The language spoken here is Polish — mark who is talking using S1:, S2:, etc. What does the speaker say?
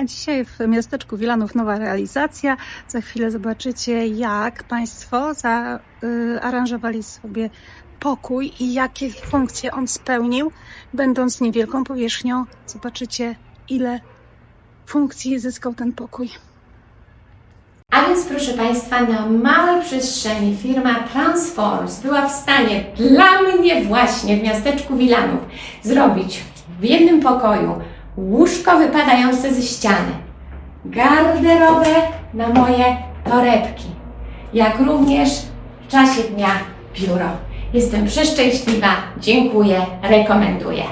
S1: A dzisiaj w miasteczku Wilanów nowa realizacja. Za chwilę zobaczycie, jak Państwo zaaranżowali sobie pokój i jakie funkcje on spełnił, będąc niewielką powierzchnią. Zobaczycie, ile funkcji zyskał ten pokój.
S2: A więc proszę Państwa, na małej przestrzeni firma Transforms była w stanie dla mnie właśnie w miasteczku Wilanów zrobić w jednym pokoju łóżko wypadające ze ściany, garderobę na moje torebki, jak również w czasie dnia biuro. Jestem przeszczęśliwa, dziękuję, rekomenduję.